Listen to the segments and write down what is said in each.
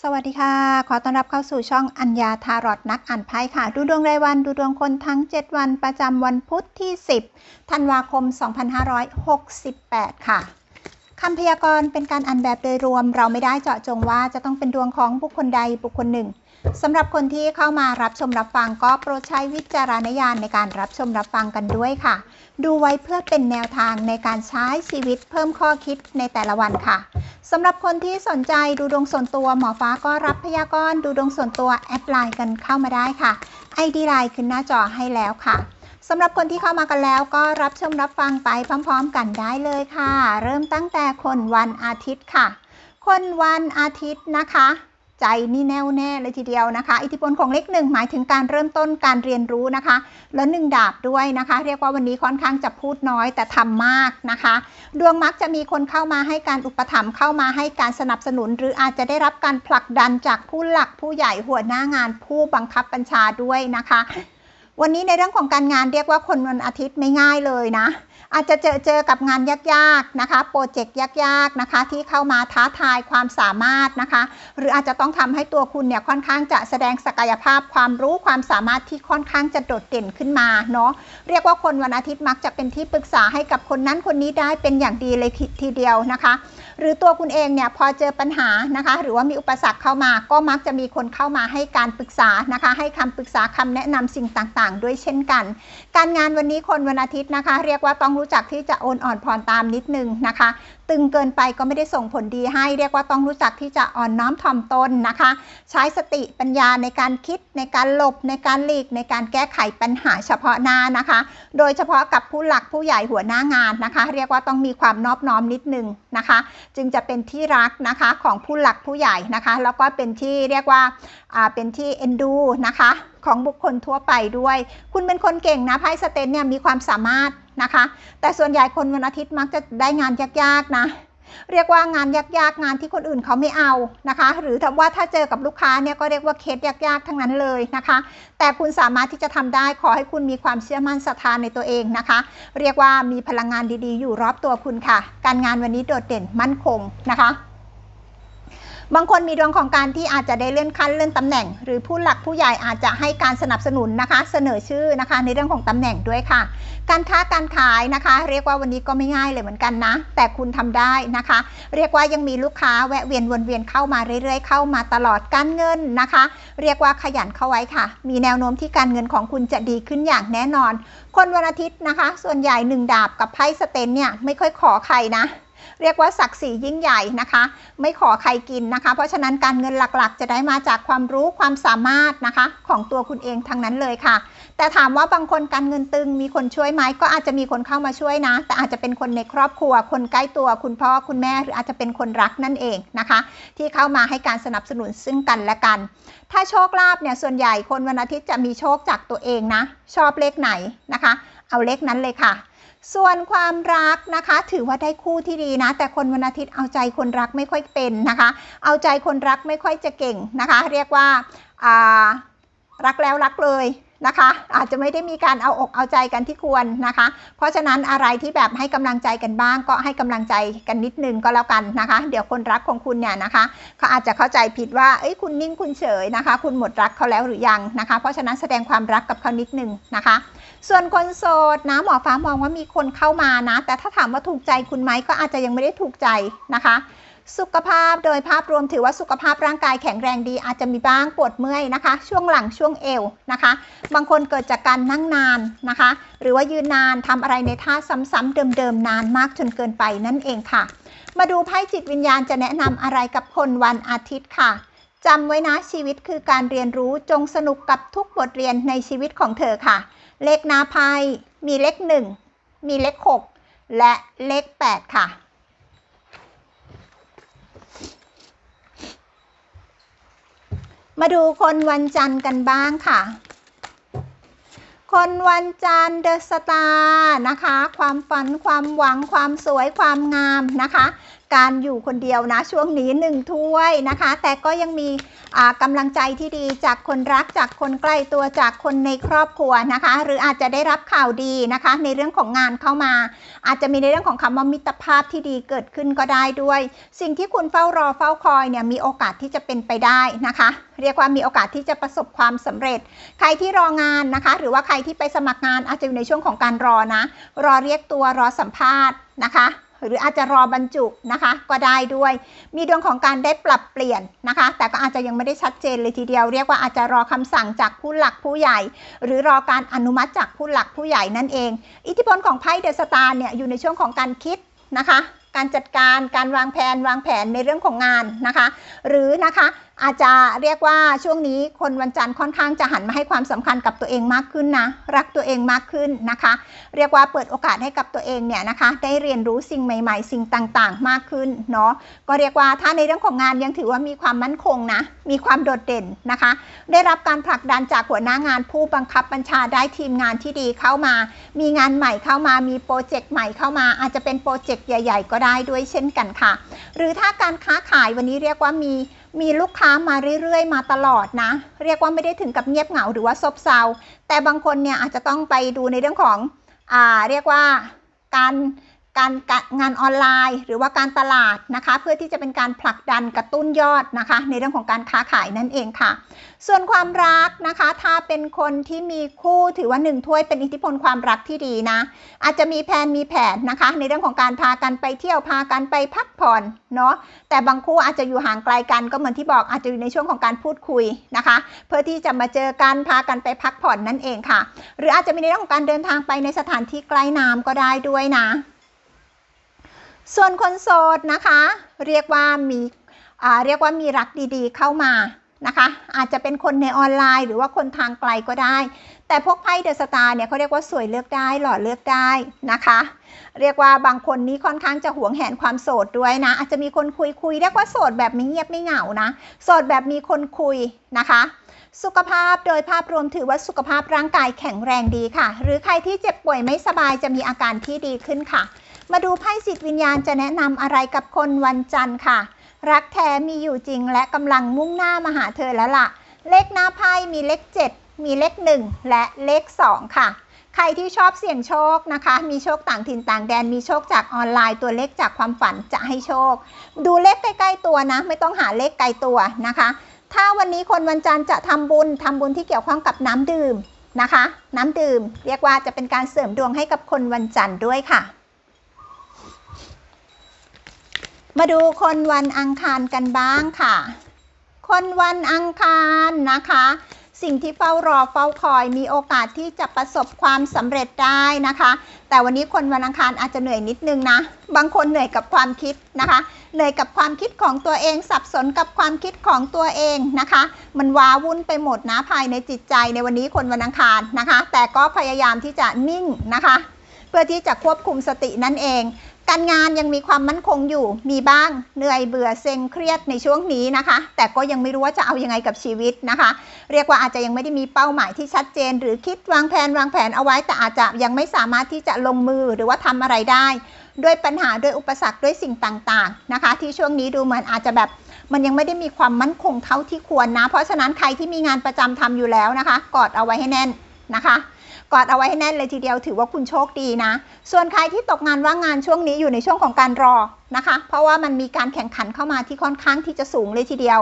สวัสดีค่ะ ขอต้อนรับเข้าสู่ช่องอัญญาทารอดนักอ่านไพ่ค่ะ ดูดวงรายวันดูดวงคนทั้ง 7 วันประจำวันพุธที่ 10 ธันวาคม 2568 ค่ะคำพยากรณ์เป็นการอ่านแบบโดยรวม เราไม่ได้เจาะจงว่าจะต้องเป็นดวงของบุคคลใดบุคคลหนึ่ง สำหรับคนที่เข้ามารับชมรับฟังก็โปรดใช้วิจารณญาณในการรับชมรับฟังกันด้วยค่ะ ดูไว้เพื่อเป็นแนวทางในการใช้ชีวิตเพิ่มข้อคิดในแต่ละวันค่ะสำหรับคนที่สนใจดูดวงส่วนตัวหมอฟ้าก็รับพยากรณ์ดูดวงส่วนตัวแอดไลน์กันเข้ามาได้ค่ะ ID ไลน์ขึ้นหน้าจอให้แล้วค่ะสำหรับคนที่เข้ามากันแล้วก็รับชมรับฟังไปพร้อม ๆ กันได้เลยค่ะ เริ่มตั้งแต่คนวันอาทิตย์ค่ะ คนวันอาทิตย์นะคะ ใจนี่แน่วแน่เลยทีเดียวนะคะ อิทธิพลของเลขหนึ่งหมายถึงการเริ่มต้นการเรียนรู้นะคะ แล้วหนึ่งดาบด้วยนะคะ เรียกว่าวันนี้ค่อนข้างจะพูดน้อยแต่ทำมากนะคะ ดวงมักจะมีคนเข้ามาให้การอุปถัมภ์เข้ามาให้การสนับสนุน หรืออาจจะได้รับการผลักดันจากผู้หลักผู้ใหญ่หัวหน้างานผู้บังคับบัญชาด้วยนะคะ วันนี้ในเรื่องของการงานเรียกว่าคนวันอาทิตย์ไม่ง่ายเลยนะ อาจจะเจอเจอกับงานยากๆนะคะโปรเจกต์ยากๆนะคะที่เข้ามาท้าทายความสามารถนะคะ หรืออาจจะต้องทำให้ตัวคุณเนี่ยค่อนข้างจะแสดงศักยภาพความรู้ความสามารถที่ค่อนข้างจะโดดเด่นขึ้นมาเนาะเรียกว่าคนวันอาทิตย์มักจะเป็นที่ปรึกษาให้กับคนนั้นคนนี้ได้เป็นอย่างดีเลยทีเดียวนะคะ หรือตัวคุณเองเนี่ยพอเจอปัญหานะคะ หรือว่ามีอุปสรรคเข้ามาก็มักจะมีคนเข้ามาให้การปรึกษานะคะ ให้คำปรึกษาคำแนะนำสิ่งต่างๆ ด้วยเช่นกัน การงานวันนี้คนวันอาทิตย์นะคะ เรียกว่าต้องรู้จักที่จะโอนอ่อนผ่อนตามนิดนึงนะคะ ตึงเกินไปก็ไม่ได้ส่งผลดีให้ เรียกว่าต้องรู้จักที่จะอ่อนน้อมถ่อมตนนะคะ ใช้สติปัญญาในการคิดในการหลบในการหลีกในการแก้ไขปัญหาเฉพาะหน้านะคะ โดยเฉพาะกับผู้หลักผู้ใหญ่หัวหน้างานนะคะ เรียกว่าต้องมีความนอบน้อมนิดนึงนะคะ จึงจะเป็นที่รักนะคะของผู้หลักผู้ใหญ่นะคะ แล้วก็เป็นที่เรียกว่าอ่าเป็นที่เอ็นดูนะคะ ของบุคคลทั่วไปด้วย คุณเป็นคนเก่งนะไพ่สเตนเนี่ยมีความสามารถนะคะ แต่ส่วนใหญ่คนวันอาทิตย์มักจะได้งานยากๆนะเรียกว่างานยากๆ งานที่คนอื่นเขาไม่เอานะคะ หรือถ้าว่าถ้าเจอกับลูกค้าเนี่ยก็เรียกว่าเคสยากๆ ทั้งนั้นเลยนะคะ แต่คุณสามารถที่จะทำได้ขอให้คุณมีความเชื่อมั่นศรัทธาในตัวเองนะคะ เรียกว่ามีพลังงานดีๆ อยู่รอบตัวคุณค่ะ การงานวันนี้โดดเด่นมั่นคงนะคะ บางคนมีดวงของการที่อาจจะได้เลื่อนขั้นเลื่อนตำแหน่ง หรือผู้หลักผู้ใหญ่อาจจะให้การสนับสนุนนะคะ เสนอชื่อนะคะ ในเรื่องของตำแหน่งด้วยค่ะ การค้าการขายนะคะ เรียกว่าวันนี้ก็ไม่ง่ายเลยเหมือนกันนะ แต่คุณทำได้นะคะ เรียกว่ายังมีลูกค้าแวะเวียนวนเวียนเข้ามาเรื่อยๆ เข้ามาตลอดการเงินนะคะ เรียกว่าขยันเข้าไว้ค่ะ มีแนวโน้มที่การเงินของคุณจะดีขึ้นอย่างแน่นอน คนวันอาทิตย์นะคะ ส่วนใหญ่หนึ่งดาบกับไพ่สเตนเนี่ยไม่ค่อยขอใครนะ เรียกว่าศักดิ์ศรียิ่งใหญ่นะคะ ไม่ขอใครกินนะคะ เพราะฉะนั้นการเงินหลักๆ จะได้มาจากความรู้ความสามารถนะคะ ของตัวคุณเองทั้งนั้นเลยค่ะ แต่ถามว่าบางคนการเงินตึงมีคนช่วยไหมก็อาจจะมีคนเข้ามาช่วยนะ แต่อาจจะเป็นคนในครอบครัว คนใกล้ตัวคุณพ่อคุณแม่หรืออาจจะเป็นคนรักนั่นเองนะคะ ที่เข้ามาให้การสนับสนุนซึ่งกันและกัน ถ้าโชคลาภเนี่ยส่วนใหญ่คนวันอาทิตย์จะมีโชคจากตัวเองนะ ชอบเลขไหนนะคะ เอาเลขนั้นเลยค่ะ ส่วนความรักนะคะ ถือว่าได้คู่ที่ดีนะ แต่คนวันอาทิตย์เอาใจคนรักไม่ค่อยเป็นนะคะ เอาใจคนรักไม่ค่อยจะเก่งนะคะ เรียกว่าารักแล้วรักเลยนะคะ อาจจะไม่ได้มีการเอาอกเอาใจกันที่ควรนะคะ เพราะฉะนั้นอะไรที่แบบให้กำลังใจกันบ้าง ก็ให้กำลังใจกันนิดนึงก็แล้วกันนะคะ เดี๋ยวคนรักของคุณเนี่ยนะคะเขาอาจจะเข้าใจผิดว่าเอ้ยคุณนิ่งคุณเฉยนะคะ คุณหมดรักเขาแล้วหรือยังนะคะ เพราะฉะนั้นแสดงความรักกับเขานิดนึงนะคะ ส่วนคนโสดนะหมอฟ้ามองว่ามีคนเข้ามานะ แต่ถ้าถามว่าถูกใจคุณไหมก็อาจจะยังไม่ได้ถูกใจนะคะ สุขภาพโดยภาพรวมถือว่าสุขภาพร่างกายแข็งแรงดี อาจจะมีบ้างปวดเมื่อยนะคะ ช่วงหลังช่วงเอวนะคะ บางคนเกิดจากการนั่งนานนะคะ หรือว่ายืนนานทำอะไรในท่าซ้ำๆเดิมๆนานมากจนเกินไปนั่นเองค่ะ มาดูไพ่จิตวิญญาณจะแนะนำอะไรกับคนวันอาทิตย์ค่ะจำไว้นะชีวิตคือการเรียนรู้จงสนุกกับทุกบทเรียนในชีวิตของเธอค่ะ เลขหนาไพ่มีเลขหนึ่งมีเลขหกและเลขแปดค่ะ มาดูคนวันจันทร์กันบ้างค่ะ คนวันจันทร์เดอะสตาร์นะคะ ความฝันความหวังความสวยความงามนะคะ การอยู่คนเดียวนะช่วงนี้หนึ่งถ้วยนะคะ แต่ก็ยังมีกำลังใจที่ดีจากคนรักจากคนใกล้ตัวจากคนในครอบครัวนะคะ หรืออาจจะได้รับข่าวดีนะคะ ในเรื่องของงานเข้ามา อาจจะมีในเรื่องของคำว่ามิตรภาพที่ดีเกิดขึ้นก็ได้ด้วย สิ่งที่คุณเฝ้ารอเฝ้าคอยเนี่ยมีโอกาสที่จะเป็นไปได้นะคะ เรียกว่ามีโอกาสที่จะประสบความสำเร็จ ใครที่รองานนะคะ หรือว่าใครที่ไปสมัครงานอาจจะอยู่ในช่วงของการรอนะ รอเรียกตัวรอสัมภาษณ์นะคะ หรืออาจจะรอบรรจุนะคะก็ได้ด้วย มีดวงของการได้ปรับเปลี่ยนนะคะ แต่ก็อาจจะยังไม่ได้ชัดเจนเลยทีเดียว เรียกว่าอาจจะรอคำสั่งจากผู้หลักผู้ใหญ่ หรือรอการอนุมัติจากผู้หลักผู้ใหญ่นั่นเอง อิทธิพลของไพ่เดอะสตาร์เนี่ยอยู่ในช่วงของการคิดนะคะการจัดการการวางแผนวางแผนในเรื่องของงานนะคะ หรือนะคะ อาจจะเรียกว่าช่วงนี้คนวันจันทร์ค่อนข้างจะหันมาให้ความสำคัญกับตัวเองมากขึ้นนะรักตัวเองมากขึ้นนะคะ เรียกว่าเปิดโอกาสให้กับตัวเองเนี่ยนะคะ ได้เรียนรู้สิ่งใหม่ ๆ สิ่งต่างๆ มากขึ้นเนาะก็เรียกว่าถ้าในเรื่องของงานยังถือว่ามีความมั่นคงนะมีความโดดเด่นนะคะ ได้รับการผลักดันจากหัวหน้างานผู้บังคับบัญชาได้ทีมงานที่ดีเข้ามา มีงานใหม่เข้ามามีโปรเจกต์ใหม่เข้ามา อาจจะเป็นโปรเจกต์ใหญ่ ๆ ก็ได้ด้วยเช่นกันค่ะ หรือถ้าการค้าขายวันนี้เรียกว่ามี มีลูกค้ามาเรื่อยๆ มาตลอดนะ เรียกว่าไม่ได้ถึงกับเงียบเหงาหรือว่าซบเซา แต่บางคนเนี่ยอาจจะต้องไปดูในเรื่องของอ่าเรียกว่าการ การงานออนไลน์ หรือว่าการตลาดนะคะ เพื่อที่จะเป็นการผลักดันกระตุ้นยอดนะคะ ในเรื่องของการค้าขายนั่นเองค่ะ ส่วนความรักนะคะ ถ้าเป็นคนที่มีคู่ถือว่าหนึ่งถ้วยเป็นอิทธิพลความรักที่ดีนะ อาจจะมีแผนมีแผนนะคะ ในเรื่องของการพากันไปเที่ยวพากันไปพักผ่อนเนาะแต่บางคู่อาจจะอยู่ห่างไกลกันก็เหมือนที่บอกอาจจะอยู่ในช่วงของการพูดคุยนะคะ เพื่อที่จะมาเจอกันพากันไปพักผ่อนนั่นเองค่ะ หรืออาจจะมีในเรื่องของการเดินทางไปในสถานที่ใกล้น้ำก็ได้ด้วยนะ ส่วนคนโสดนะคะ เรียกว่ามีเรียกว่ามีรักดีๆ เข้ามานะคะ อาจจะเป็นคนในออนไลน์ หรือว่าคนทางไกลก็ได้ แต่พวกไพ่เดอะสตาร์เนี่ยเขาเรียกว่าสวยเลือกได้หล่อเลือกได้นะคะ เรียกว่าบางคนนี้ค่อนข้างจะหวงแหนความโสดด้วยนะ อาจจะมีคนคุยคุยเรียกว่าโสดแบบไม่เงียบไม่เหงานะ โสดแบบมีคนคุยนะคะสุขภาพโดยภาพรวมถือว่าสุขภาพร่างกายแข็งแรงดีค่ะ หรือใครที่เจ็บป่วยไม่สบายจะมีอาการที่ดีขึ้นค่ะ มาดูไพ่สิทธิวิญญาณจะแนะนำอะไรกับคนวันจันทร์ค่ะ รักแท้มีอยู่จริงและกำลังมุ่งหน้ามาหาเธอแล้วล่ะ เลขหน้าไพ่มีเลข 7 มีเลข 1 และเลข 2 ค่ะ ใครที่ชอบเสี่ยงโชคนะคะ มีโชคต่างถิ่นต่างแดน มีโชคจากออนไลน์ ตัวเลขจากความฝันจะให้โชค ดูเลขใกล้ๆตัวนะ ไม่ต้องหาเลขไกลตัวนะคะ ถ้าวันนี้คนวันจันทร์จะทำบุญทำบุญที่เกี่ยวข้องกับน้ำดื่มนะคะ น้ำดื่ม เรียกว่าจะเป็นการเสริมดวงให้กับคนวันจันทร์ด้วยค่ะ มาดูคนวันอังคารกันบ้างค่ะ คนวันอังคารนะคะ สิ่งที่เฝ้ารอเฝ้าคอยมีโอกาสที่จะประสบความสำเร็จได้นะคะ แต่วันนี้คนวันอังคารอาจจะเหนื่อยนิดนึงนะ บางคนเหนื่อยกับความคิดนะคะ เหนื่อยกับความคิดของตัวเอง สับสนกับความคิดของตัวเองนะคะ มันว้าวุ่นไปหมดนะภายในจิตใจในวันนี้คนวันอังคารนะคะ แต่ก็พยายามที่จะนิ่งนะคะ เพื่อที่จะควบคุมสตินั่นเอง การงานยังมีความมั่นคงอยู่ มีบ้างเหนื่อยเบื่อเซ็งเครียดในช่วงนี้นะคะ แต่ก็ยังไม่รู้ว่าจะเอายังไงกับชีวิตนะคะ เรียกว่าอาจจะยังไม่ได้มีเป้าหมายที่ชัดเจน หรือคิดวางแผนวางแผนเอาไว้ แต่อาจจะยังไม่สามารถที่จะลงมือหรือว่าทำอะไรได้ ด้วยปัญหาด้วยอุปสรรคด้วยสิ่งต่างๆนะคะ ที่ช่วงนี้ดูเหมือนอาจจะแบบมันยังไม่ได้มีความมั่นคงเท่าที่ควรนะ เพราะฉะนั้นใครที่มีงานประจำทำอยู่แล้วนะคะ กอดเอาไว้ให้แน่นนะคะ กอดเอาไว้ให้แน่นเลยทีเดียวถือว่าคุณโชคดีนะ ส่วนใครที่ตกงานว่างงานช่วงนี้อยู่ในช่วงของการรอนะคะ เพราะว่ามันมีการแข่งขันเข้ามาที่ค่อนข้างที่จะสูงเลยทีเดียว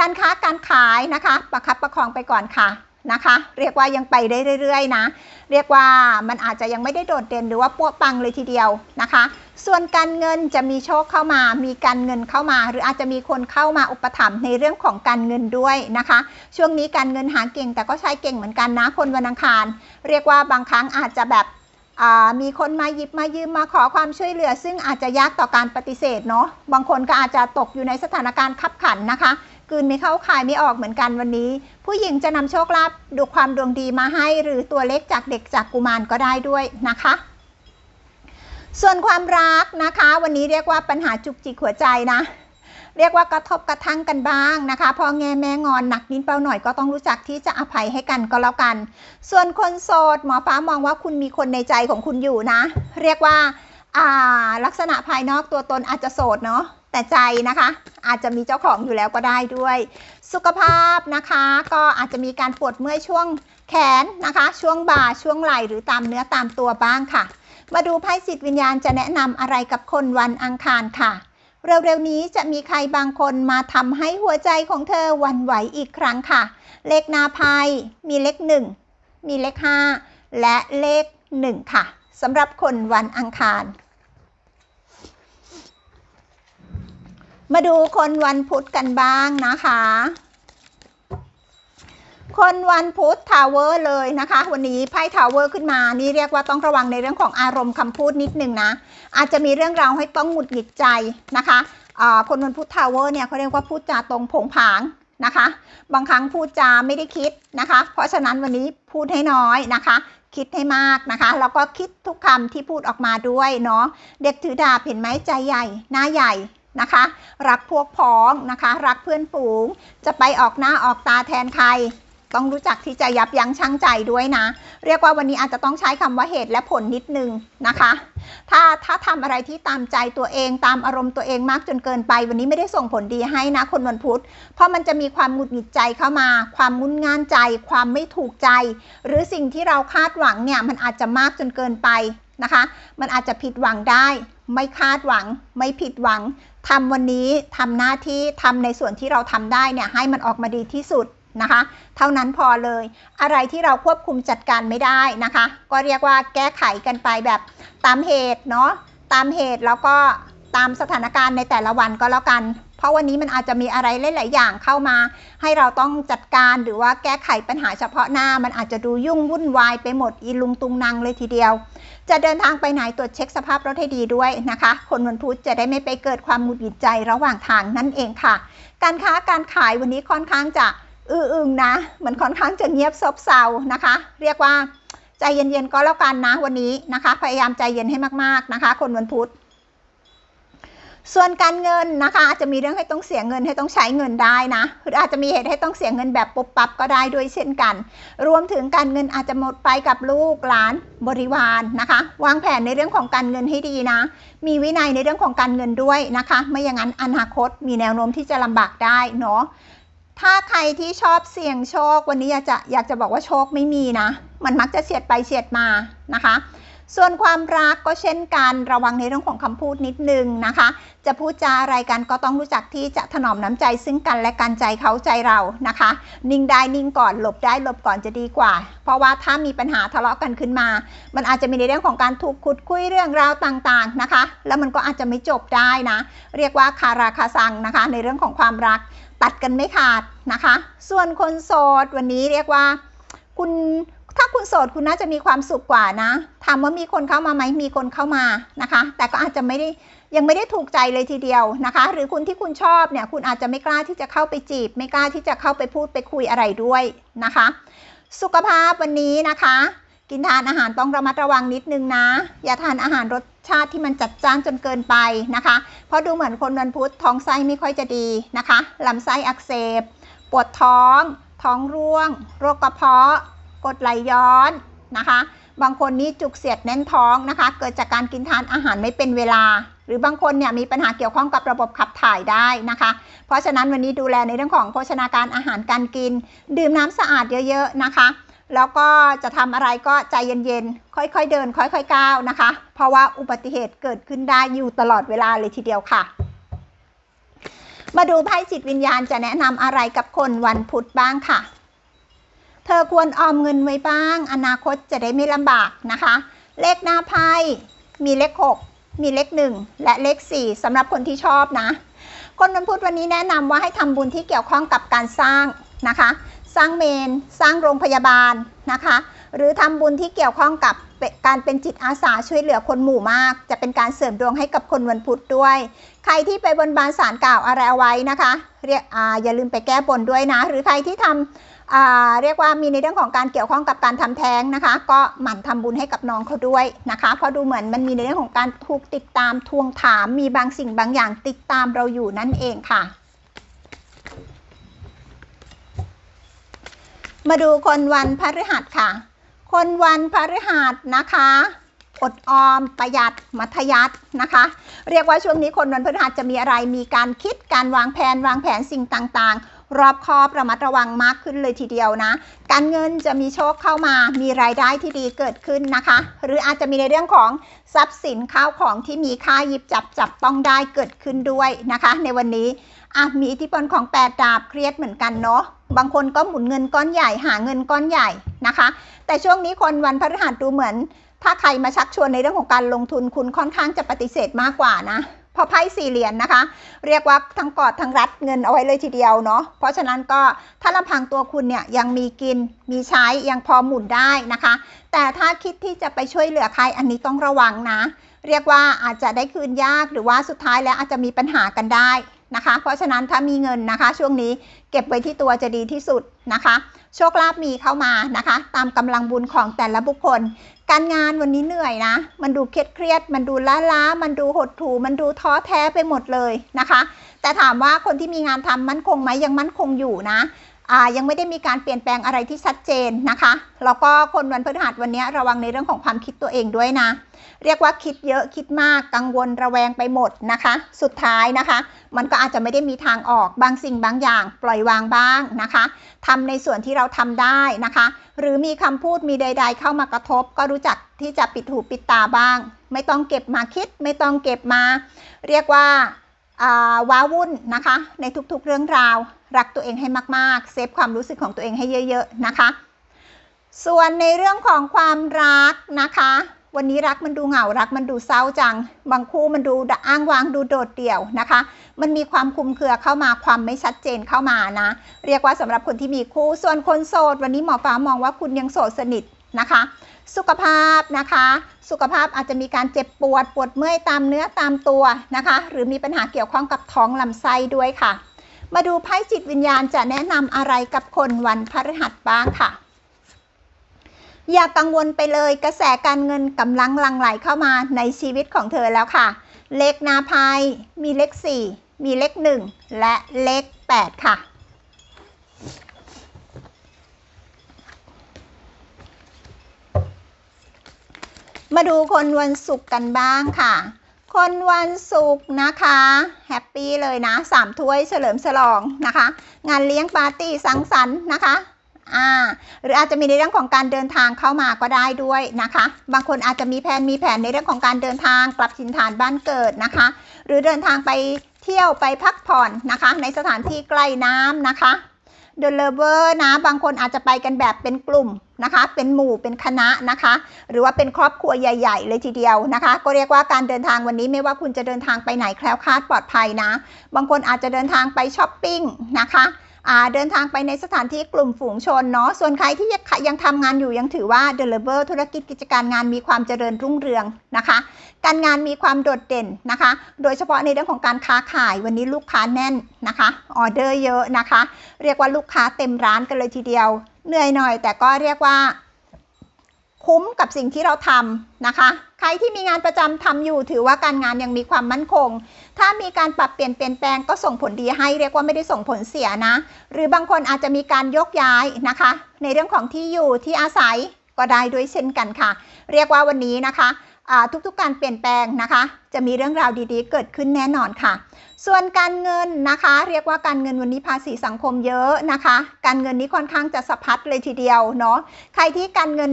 การค้าการขายนะคะ ประคับประคองไปก่อนค่ะ นะคะ เรียกว่ายังไปได้เรื่อยๆนะ เรียกว่ามันอาจจะยังไม่ได้โดดเด่นหรือว่าปั้วปังเลยทีเดียวนะคะ ส่วนการเงินจะมีโชคเข้ามา มีการเงินเข้ามา หรืออาจจะมีคนเข้ามาอุปถัมภ์ในเรื่องของการเงินด้วยนะคะ ช่วงนี้การเงินหาเก่งแต่ก็ใช้เก่งเหมือนกันนะคนวันอังคาร เรียกว่าบางครั้งอาจจะแบบมีคนมาหยิบมายืมมาขอความช่วยเหลือ ซึ่งอาจจะยากต่อการปฏิเสธเนาะบางคนก็อาจจะตกอยู่ในสถานการณ์ขับขันนะคะ กืนไม่เข้าคายไม่ออกเหมือนกันวันนี้ ผู้หญิงจะนำโชคลาภดูความดวงดีมาให้ หรือตัวเล็กจากเด็กจากกุมารก็ได้ด้วยนะคะ ส่วนความรักนะคะ วันนี้เรียกว่าปัญหาจุกจิกหัวใจนะเรียกว่ากระทบกระทั่งกันบ้างนะคะ พอแงแม่งอนหนักนิดเบาหน่อยก็ต้องรู้จักที่จะอภัยให้กันก็แล้วกัน ส่วนคนโสดหมอฟ้ามองว่าคุณมีคนในใจของคุณอยู่นะ เรียกว่าลักษณะภายนอกตัวตนอาจจะโสดเนาะ แต่ใจนะคะ อาจจะมีเจ้าของอยู่แล้วก็ได้ด้วย สุขภาพนะคะ ก็อาจจะมีการปวดเมื่อยช่วงแขนนะคะ ช่วงบ่าช่วงไหล่หรือตามเนื้อตามตัวบ้างค่ะ มาดูไพ่จิตวิญญาณจะแนะนำอะไรกับคนวันอังคารค่ะเร็วๆนี้จะมีใครบางคนมาทำให้หัวใจของเธอวันไหวอีกครั้งค่ะ เลขนาไพ่มีเลขหนึ่งมีเลขห้าและเลขหนึ่งค่ะสำหรับคนวันอังคาร มาดูคนวันพุธกันบ้างนะคะ คนวันพุธทาวเวอร์เลยนะคะ วันนี้ไพ่ทาวเวอร์ขึ้นมานี่เรียกว่าต้องระวังในเรื่องของอารมณ์คำพูดนิดนึงนะ อาจจะมีเรื่องราวให้ต้องหงุดหงิดใจนะคะคนวันพุธทาวเวอร์เนี่ยเขาเรียกว่าพูดจาตรงผงผางนะคะ บางครั้งพูดจาไม่ได้คิดนะคะ เพราะฉะนั้นวันนี้พูดให้น้อยนะคะ คิดให้มากนะคะ แล้วก็คิดทุกคำที่พูดออกมาด้วยเนาะ เด็กถือดาบเห็นไหมใจใหญ่ หน้าใหญ่ นะคะ รักพวกพ้องนะคะ รักเพื่อนฝูง จะไปออกหน้าออกตาแทนใคร ต้องรู้จักที่จะยับยั้งชั่งใจด้วยนะ เรียกว่าวันนี้อาจจะต้องใช้คำว่าเหตุและผลนิดนึงนะคะ ถ้าถ้าทำอะไรที่ตามใจตัวเองตามอารมณ์ตัวเองมากจนเกินไป วันนี้ไม่ได้ส่งผลดีให้นะคนวันพุธ เพราะมันจะมีความหงุดหงิดใจเข้ามา ความงุนงานใจ ความไม่ถูกใจ หรือสิ่งที่เราคาดหวังเนี่ยมันอาจจะมากจนเกินไปนะคะ มันอาจจะผิดหวังได้ ไม่คาดหวัง ไม่ผิดหวัง ทำวันนี้ทำหน้าที่ทำในส่วนที่เราทำได้เนี่ยให้มันออกมาดีที่สุดนะคะ เท่านั้นพอเลย อะไรที่เราควบคุมจัดการไม่ได้นะคะ ก็เรียกว่าแก้ไขกันไปแบบตามเหตุเนาะตามเหตุแล้วก็ตามสถานการณ์ในแต่ละวันก็แล้วกัน เพราะวันนี้มันอาจจะมีอะไรหลาย ๆ อย่างเข้ามา ให้เราต้องจัดการหรือว่าแก้ไขปัญหาเฉพาะหน้า มันอาจจะดูยุ่งวุ่นวายไปหมดอีลุงตุงนางเลยทีเดียว จะเดินทางไปไหนตรวจเช็คสภาพรถให้ดีด้วยนะคะ คนวันพุธจะได้ไม่ไปเกิดความหงุดหงิดใจระหว่างทางนั่นเองค่ะ การค้าการขายวันนี้ค่อนข้างจะอื้ออึงนะเหมือนค่อนข้างจะเงียบซบเซานะคะ เรียกว่าใจเย็นๆก็แล้วกันนะวันนี้นะคะ พยายามใจเย็นให้มากๆนะคะ คนวันพุธ ส่วนการเงินนะคะอาจจะมีเรื่องให้ต้องเสียเงินให้ต้องใช้เงินได้นะหรืออาจจะมีเหตุให้ต้องเสียเงินแบบปุ๊บปั๊บก็ได้ด้วยเช่นกัน รวมถึงการเงินอาจจะหมดไปกับลูกหลานบริวารนะคะ วางแผนในเรื่องของการเงินให้ดีนะ มีวินัยในเรื่องของการเงินด้วยนะคะ ไม่อย่างนั้นอนาคตมีแนวโน้มที่จะลำบากได้เนาะถ้าใครที่ชอบเสี่ยงโชควันนี้อยากจะอยากจะบอกว่าโชคไม่มีนะ มันมักจะเฉียดไปเฉียดมานะคะ ส่วนความรักก็เช่นกันระวังในเรื่องของคำพูดนิดนึงนะคะ จะพูดจาอะไรกันก็ต้องรู้จักที่จะถนอมน้ำใจซึ่งกันและกันใจเขาใจเรานะคะ นิ่งได้นิ่งก่อนหลบได้หลบก่อนจะดีกว่า เพราะว่าถ้ามีปัญหาทะเลาะกันขึ้นมา มันอาจจะมีในเรื่องของการถูกขุดคุยเรื่องราวต่างๆนะคะ แล้วมันก็อาจจะไม่จบได้นะ เรียกว่าคาราคาซังนะคะ ในเรื่องของความรักตัดกันไม่ขาดนะคะ ส่วนคนโสดวันนี้เรียกว่า คุณ ถ้าคุณโสดคุณน่าจะมีความสุขกว่านะถามว่ามีคนเข้ามาไหมมีคนเข้ามานะคะ แต่ก็อาจจะไม่ได้ยังไม่ได้ถูกใจเลยทีเดียวนะคะ หรือคุณที่คุณชอบเนี่ยคุณอาจจะไม่กล้าที่จะเข้าไปจีบ ไม่กล้าที่จะเข้าไปพูดไปคุยอะไรด้วยนะคะ สุขภาพวันนี้นะคะ กินทานอาหารต้องระมัดระวังนิดนึงนะ อย่าทานอาหารรสชาติที่มันจัดจ้านจนเกินไปนะคะ เพราะดูเหมือนคนวันพุธท้องไส้ไม่ค่อยจะดีนะคะลำไส้อักเสบ ปวดท้อง ท้องร่วง โรคกระเพาะ กดไหลย้อนนะคะ บางคนนี่จุกเสียดแน่นท้องนะคะ เกิดจากการกินทานอาหารไม่เป็นเวลา หรือบางคนเนี่ยมีปัญหาเกี่ยวข้องกับระบบขับถ่ายได้นะคะ เพราะฉะนั้นวันนี้ดูแลในเรื่องของโภชนาการอาหารการกิน ดื่มน้ำสะอาดเยอะๆนะคะแล้วก็จะทำอะไรก็ใจเย็นๆ ค่อยๆ เดิน ค่อยๆ ก้าวนะคะ เพราะว่าอุบัติเหตุเกิดขึ้นได้อยู่ตลอดเวลาเลยทีเดียวค่ะ มาดูไพ่จิตวิญญาณจะแนะนำอะไรกับคนวันพุธบ้างค่ะ ธอควรออมเงินไว้บ้าง อนาคตจะได้ไม่ลำบากนะคะ เลขหน้าไพ่มีเลข 6 มีเลข 1 และเลข 4สำหรับคนที่ชอบนะ คนวันพุธวันนี้แนะนำว่าให้ทำบุญที่เกี่ยวข้องกับการสร้างนะคะ สร้างเมน สร้างโรงพยาบาลนะคะ หรือทำบุญที่เกี่ยวข้องกับการเป็นจิตอาสาช่วยเหลือคนหมู่มาก จะเป็นการเสริมดวงให้กับคนวันพุธด้วย ใครที่ไปบนบานสารกล่าวอะไรเอาไว้นะคะเรียกอ่าอย่าลืมไปแก้บนด้วยนะ หรือใครที่ทำอ่า เรียกว่ามีในเรื่องของการเกี่ยวข้องกับการทำแท้งนะคะ ก็หมั่นทำบุญให้กับน้องเขาด้วยนะคะเพราะดูเหมือนมันมีในเรื่องของการถูกติดตามทวงถามมีบางสิ่งบางอย่างติดตามเราอยู่นั่นเองค่ะ มาดูคนวันพฤหัสค่ะ คนวันพฤหัสนะคะอดออมประหยัดมัธยัตินะคะ เรียกว่าช่วงนี้คนวันพฤหัสจะมีอะไรมีการคิดการวางแผนวางแผนสิ่งต่างๆ รอบคอบระมัดระวังมากขึ้นเลยทีเดียวนะ การเงินจะมีโชคเข้ามา มีรายได้ที่ดีเกิดขึ้นนะคะ หรืออาจจะมีในเรื่องของทรัพย์สินข้าวของที่มีค่าหยิบจับจับต้องได้เกิดขึ้นด้วยนะคะ ในวันนี้อะมีอิทธิพลของแปดดาบเครียดเหมือนกันเนาะบางคนก็หมุนเงินก้อนใหญ่หาเงินก้อนใหญ่นะคะ แต่ช่วงนี้คนวันพฤหัสดูเหมือน ถ้าใครมาชักชวนในเรื่องของการลงทุนคุณค่อนข้างจะปฏิเสธมากกว่านะ พราะไพ่สี่เหรียญนนะคะ เรียกว่าทั้งกอดทั้งรัดเงินเอาไว้เลยทีเดียวเนาะเพราะฉะนั้นก็ถ้าลำพังตัวคุณเนี่ยยังมีกินมีใช้ยังพอหมุนได้นะคะ แต่ถ้าคิดที่จะไปช่วยเหลือใครอันนี้ต้องระวังนะ เรียกว่าอาจจะได้คืนยากหรือว่าสุดท้ายแล้วอาจจะมีปัญหากันได้นะคะ เพราะฉะนั้นถ้ามีเงินนะคะ ช่วงนี้เก็บไว้ที่ตัวจะดีที่สุดนะคะ โชคลาภมีเข้ามานะคะ ตามกำลังบุญของแต่ละบุคคล การงานวันนี้เหนื่อยนะ มันดูเครียดเครียด มันดูล้าล้า มันดูหดถู่มันดูท้อแท้ไปหมดเลยนะคะ แต่ถามว่าคนที่มีงานทำมั่นคงไหมยังมั่นคงอยู่นะ ยังไม่ได้มีการเปลี่ยนแปลงอะไรที่ชัดเจนนะคะแล้วก็คนวันพฤหัสวันนี้ระวังในเรื่องของความคิดตัวเองด้วยนะ เรียกว่าคิดเยอะคิดมากกังวลระแวงไปหมดนะคะ สุดท้ายนะคะ มันก็อาจจะไม่ได้มีทางออกบางสิ่งบางอย่าง ปล่อยวางบ้างนะคะทำในส่วนที่เราทำได้นะคะ หรือมีคำพูดมีใด ๆ เข้ามากระทบ ก็รู้จักที่จะปิดหูปิดตาบ้าง ไม่ต้องเก็บมาคิด ไม่ต้องเก็บมา เรียกว่าอ่า ว้าวุ่นนะคะ ในทุกๆเรื่องราว รักตัวเองให้มากๆ เซฟความรู้สึกของตัวเองให้เยอะ ๆ นะคะ ส่วนในเรื่องของความรักนะคะ วันนี้รักมันดูเหงารักมันดูเศร้าจัง บางคู่มันดูอ้างว้างดูโดดเดี่ยวนะคะ มันมีความคุมเครือเข้ามาความไม่ชัดเจนเข้ามานะ เรียกว่าสำหรับคนที่มีคู่ ส่วนคนโสด วันนี้หมอฟ้ามองว่าคุณยังโสดสนิท นะคะ สุขภาพนะคะ สุขภาพอาจจะมีการเจ็บปวดปวดเมื่อยตามเนื้อตามตัวนะคะ หรือมีปัญหาเกี่ยวข้องกับท้องลำไส้ด้วยค่ะ มาดูไพ่จิตวิญญาณจะแนะนำอะไรกับคนวันพฤหัสบ้างค่ะอย่ากังวลไปเลยกระแสการเงินกำลังลังไหลเข้ามาในชีวิตของเธอแล้วค่ะ เลขนาพายมีเลข 4 มีเลข 1 และเลข 8 ค่ะ มาดูคนวันศุกร์กันบ้างค่ะ คนวันศุกร์นะคะแฮปปี้เลยนะสามถ้วยเฉลิมฉลองนะคะ งานเลี้ยงปาร์ตี้สังสรรค์นะคะอ่าหรืออาจจะมีในเรื่องของการเดินทางเข้ามาก็ได้ด้วยนะคะ บางคนอาจจะมีแผนมีแผนในเรื่องของการเดินทางกลับถิ่นฐานบ้านเกิดนะคะ หรือเดินทางไปเที่ยวไปพักผ่อนนะคะ ในสถานที่ใกล้น้ำนะคะ เดลเวอร์นะ บางคนอาจจะไปกันแบบเป็นกลุ่มนะคะ เป็นหมู่ เป็นคณะนะคะ หรือว่าเป็นครอบครัวใหญ่ ๆ เลยทีเดียวนะคะ ก็เรียกว่าการเดินทางวันนี้ไม่ว่าคุณจะเดินทางไปไหนแคล้วคลาดปลอดภัยนะ บางคนอาจจะเดินทางไปช้อปปิ้งนะคะ เดินทางไปในสถานที่กลุ่มฝูงชนเนาะส่วนใครที่ยังทำงานอยู่ยังถือว่า d e l i v e r ธุรกิจกิจการงานมีความเจริญรุ่งเรืองนะคะ การงานมีความโดดเด่นนะคะ โดยเฉพาะในเรื่องของการค้าขายวันนี้ลูกค้าแน่นนะคะออเดอร์เยอะนะคะ เรียกว่าลูกค้าเต็มร้านกันเลยทีเดียว เหนื่อยหน่อย แต่ก็เรียกว่า คุ้มกับสิ่งที่เราทำนะคะ ใครที่มีงานประจำทำอยู่ ถือว่าการงานยังมีความมั่นคง ถ้ามีการปรับเปลี่ยนเปลี่ยนแปลงก็ส่งผลดีให้เรียกว่าไม่ได้ส่งผลเสียนะ หรือบางคนอาจจะมีการยกย้ายนะคะ ในเรื่องของที่อยู่ที่อาศัยก็ได้ด้วยเช่นกันค่ะ เรียกว่าวันนี้นะคะทุกๆการเปลี่ยนแปลงนะคะ จะมีเรื่องราวดีๆ เกิดขึ้นแน่นอนค่ะ ส่วนการเงินนะคะ เรียกว่าการเงินวันนี้ภาษีสังคมเยอะนะคะ การเงินนี้ค่อนข้างจะสะพัดเลยทีเดียวเนาะใครที่การเงิน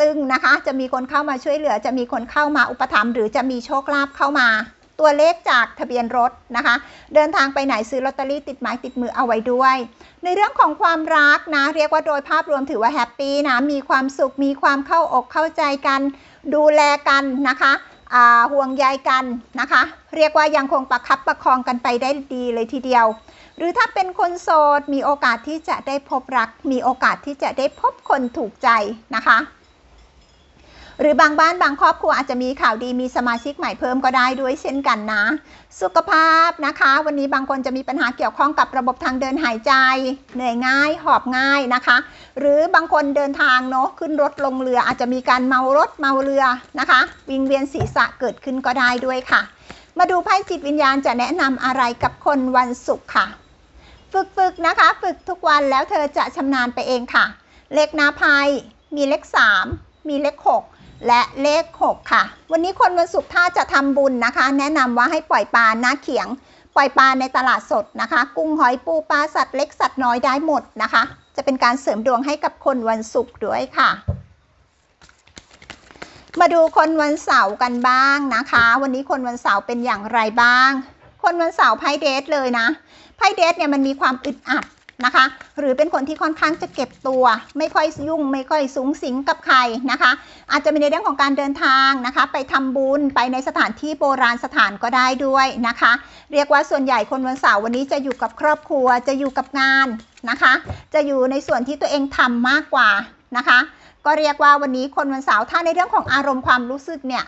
ตึงนะคะ จะมีคนเข้ามาช่วยเหลือ จะมีคนเข้ามาอุปถัมภ์หรือจะมีโชคลาภเข้ามา ตัวเลขจากทะเบียนรถนะคะ เดินทางไปไหนซื้อลอตเตอรี่ติดไม้ติดมือเอาไว้ด้วย ในเรื่องของความรักนะ เรียกว่าโดยภาพรวมถือว่าแฮปปี้นะ มีความสุข มีความเข้าอกเข้าใจกัน ดูแลกันนะคะห่วงใยกันนะคะ เรียกว่ายังคงประคับประคองกันไปได้ดีเลยทีเดียว หรือถ้าเป็นคนโสดมีโอกาสที่จะได้พบรัก มีโอกาสที่จะได้พบคนถูกใจนะคะ หรือบางบ้านบางครอบครัวอาจจะมีข่าวดีมีสมาชิกใหม่เพิ่มก็ได้ด้วยเช่นกันนะ สุขภาพนะคะ วันนี้บางคนจะมีปัญหาเกี่ยวข้องกับระบบทางเดินหายใจ เหนื่อยง่ายหอบง่ายนะคะ หรือบางคนเดินทางเนาะขึ้นรถลงเรืออาจจะมีการเมารถเมาเรือนะคะ วิงเวียนศีรษะเกิดขึ้นก็ได้ด้วยค่ะ มาดูไพ่จิตวิญญาณจะแนะนำอะไรกับคนวันศุกร์ค่ะฝึกๆนะคะ ฝึกทุกวันแล้วเธอจะชำนาญไปเองค่ะ เลขหน้าไพ่มีเลข 3 มีเลข 6 และเลข 6 ค่ะ วันนี้คนวันศุกร์ถ้าจะทำบุญนะคะ แนะนำว่าให้ปล่อยปลาหน้าเขียง ปล่อยปลาในตลาดสดนะคะ กุ้งหอยปูปลาสัตว์เล็กสัตว์น้อยได้หมดนะคะ จะเป็นการเสริมดวงให้กับคนวันศุกร์ด้วยค่ะ มาดูคนวันเสาร์กันบ้างนะคะ วันนี้คนวันเสาร์เป็นอย่างไรบ้าง คนวันเสาร์ไพ่เดทเลยนะไพ่เดทเนี่ยมันมีความอึดอัด นะคะ หรือเป็นคนที่ค่อนข้างจะเก็บตัว ไม่ค่อยยุ่ง ไม่ค่อยสูงสิงกับใครนะคะ อาจจะมีในเรื่องของการเดินทางนะคะ ไปทำบุญไปในสถานที่โบราณสถานก็ได้ด้วยนะคะ เรียกว่าส่วนใหญ่คนวันเสาร์วันนี้จะอยู่กับครอบครัวจะอยู่กับงานนะคะ จะอยู่ในส่วนที่ตัวเองทำมากกว่านะคะ ก็เรียกว่าวันนี้คนวันเสาร์ถ้าในเรื่องของอารมณ์ความรู้สึกเนี่ย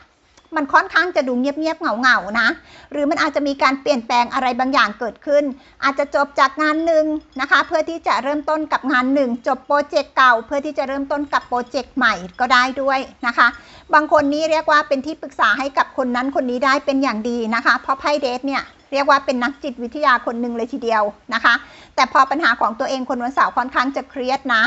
มันค่อนข้างจะดูเงียบๆเหงาๆนะ หรือมันอาจจะมีการเปลี่ยนแปลงอะไรบางอย่างเกิดขึ้น อาจจะจบจากงานหนึ่งนะคะ เพื่อที่จะเริ่มต้นกับงานหนึ่งจบโปรเจกต์เก่า เพื่อที่จะเริ่มต้นกับโปรเจกต์ใหม่ก็ได้ด้วยนะคะ บางคนนี่เรียกว่าเป็นที่ปรึกษาให้กับคนนั้นคนนี้ได้เป็นอย่างดีนะคะ เพราะไพ่เดทเนี่ยเรียกว่าเป็นนักจิตวิทยาคนหนึ่งเลยทีเดียวนะคะ แต่พอปัญหาของตัวเองคนวันเสาร์ค่อนข้างจะเครียดนะ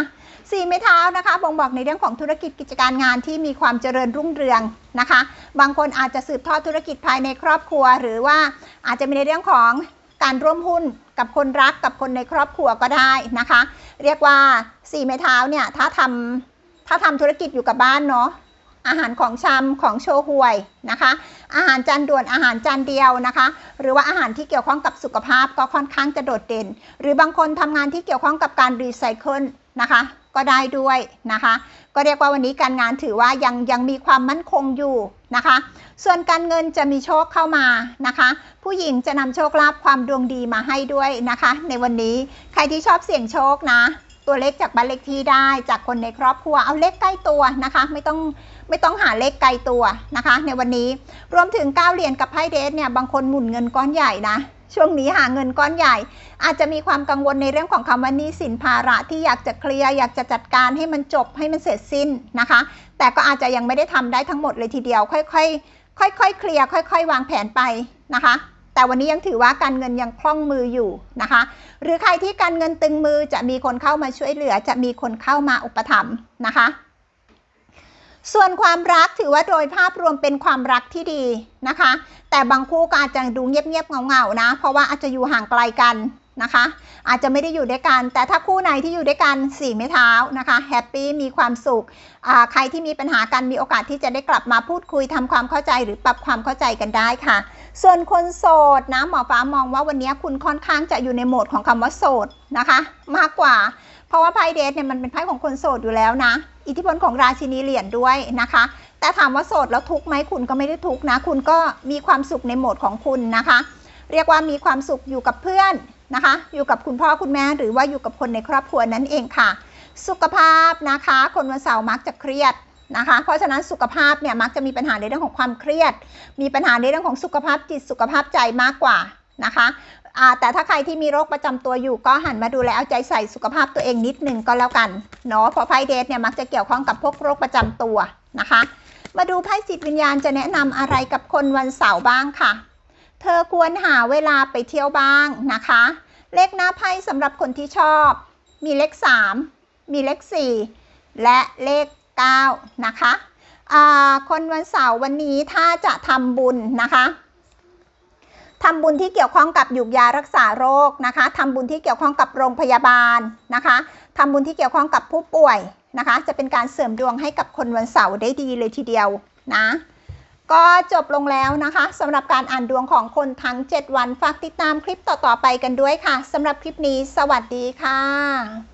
สี่ไม้เท้านะคะบ่งบอกในเรื่องของธุรกิจกิจการงานที่มีความเจริญรุ่งเรืองนะคะ บางคนอาจจะสืบทอดธุรกิจภายในครอบครัว หรือว่าอาจจะมีในเรื่องของการร่วมหุ้นกับคนรักกับคนในครอบครัวก็ได้นะคะ เรียกว่าสี่ไม้เท้าเนี่ยถ้าทำถ้าทำธุรกิจอยู่กับบ้านเนาะอาหารของชำของโชห่วยนะคะ อาหารจานด่วนอาหารจานเดียวนะคะ หรือว่าอาหารที่เกี่ยวข้องกับสุขภาพก็ค่อนข้างจะโดดเด่น หรือบางคนทำงานที่เกี่ยวข้องกับการรีไซเคิลนะคะ ก็ได้ด้วยนะคะ ก็เรียกว่าวันนี้การงานถือว่ายังยังมีความมั่นคงอยู่นะคะ ส่วนการเงินจะมีโชคเข้ามานะคะ ผู้หญิงจะนำโชคลาภความดวงดีมาให้ด้วยนะคะ ในวันนี้ใครที่ชอบเสี่ยงโชคนะตัวเลขจากบ้านเลขที่ได้จากคนในครอบครัวเอาเลขใกล้ตัวนะคะ ไม่ต้องไม่ต้องหาเลขไกลตัวนะคะ ในวันนี้รวมถึง9เหรียญกับไพ่เดสเนี่ยบางคนหมุนเงินก้อนใหญ่นะ ช่วงนี้หาเงินก้อนใหญ่ อาจจะมีความกังวลในเรื่องของคำว่านี้สินภาระที่อยากจะเคลียร์อยากจะจัดการให้มันจบให้มันเสร็จสิ้นนะคะ แต่ก็อาจจะยังไม่ได้ทำได้ทั้งหมดเลยทีเดียว ค่อยๆค่อยๆเคลียร์ค่อย ๆ วางแผนไปนะคะแต่วันนี้ยังถือว่าการเงินยังคล่องมืออยู่นะคะ หรือใครที่การเงินตึงมือจะมีคนเข้ามาช่วยเหลือ จะมีคนเข้ามาอุปถัมภ์นะคะ ส่วนความรักถือว่าโดยภาพรวมเป็นความรักที่ดีนะคะ แต่บางคู่ก็อาจจะดูเงียบๆเงาๆนะ เพราะว่าอาจจะอยู่ห่างไกลกันนะคะ อาจจะไม่ได้อยู่ด้วยกัน แต่ถ้าคู่ไหนที่อยู่ด้วยกันสี่ไม้เท้านะคะแฮปปี้มีความสุขใครที่มีปัญหากันมีโอกาสที่จะได้กลับมาพูดคุยทำความเข้าใจหรือปรับความเข้าใจกันได้ค่ะ ส่วนคนโสดนะหมอฟ้ามองว่าวันนี้คุณค่อนข้างจะอยู่ในโหมดของคำว่าโสดนะคะ มากกว่า เพราะว่าไพ่เดทเนี่ยมันเป็นไพ่ของคนโสดอยู่แล้วนะ อิทธิพลของราชินีเหรียญด้วยนะคะ แต่ถามว่าโสดแล้วทุกไหมคุณก็ไม่ได้ทุกนะ คุณก็มีความสุขในโหมดของคุณนะคะ เรียกว่ามีความสุขอยู่กับเพื่อนนะคะ อยู่กับคุณพ่อคุณแม่หรือว่าอยู่กับคนในครอบครัวนั่นเองค่ะ สุขภาพนะคะ คนวันเสาร์มักจะเครียดนะคะ เพราะฉะนั้นสุขภาพเนี่ยมักจะมีปัญหาในเรื่องของความเครียด มีปัญหาในเรื่องของสุขภาพจิตสุขภาพใจมากกว่านะคะ แต่ถ้าใครที่มีโรคประจำตัวอยู่ก็หันมาดูแลเอาใจใส่สุขภาพตัวเองนิดนึงก็แล้วกันเนาะเพราะไพ่เดทเนี่ยมักจะเกี่ยวข้องกับพวกโรคประจำตัวนะคะ มาดูไพ่จิตวิญญาณจะแนะนำอะไรกับคนวันเสาร์บ้างค่ะ เธอควรหาเวลาไปเที่ยวบ้างนะคะ เลขหน้าไพ่สำหรับคนที่ชอบ มีเลข 3 มีเลข 4 และเลข 9 นะคะคนวันเสาร์วันนี้ถ้าจะทำบุญนะคะ ทำบุญที่เกี่ยวข้องกับหยุกยารักษาโรคนะคะทำบุญที่เกี่ยวข้องกับโรงพยาบาลนะคะทำบุญที่เกี่ยวข้องกับผู้ป่วยนะคะ จะเป็นการเสริมดวงให้กับคนวันเสาร์ได้ดีเลยทีเดียวนะ ก็จบลงแล้วนะคะสำหรับการอ่านดวงของคนทั้ง 7 วัน ฝากติดตามคลิปต่อๆไปกันด้วยค่ะสำหรับคลิปนี้ สวัสดีค่ะ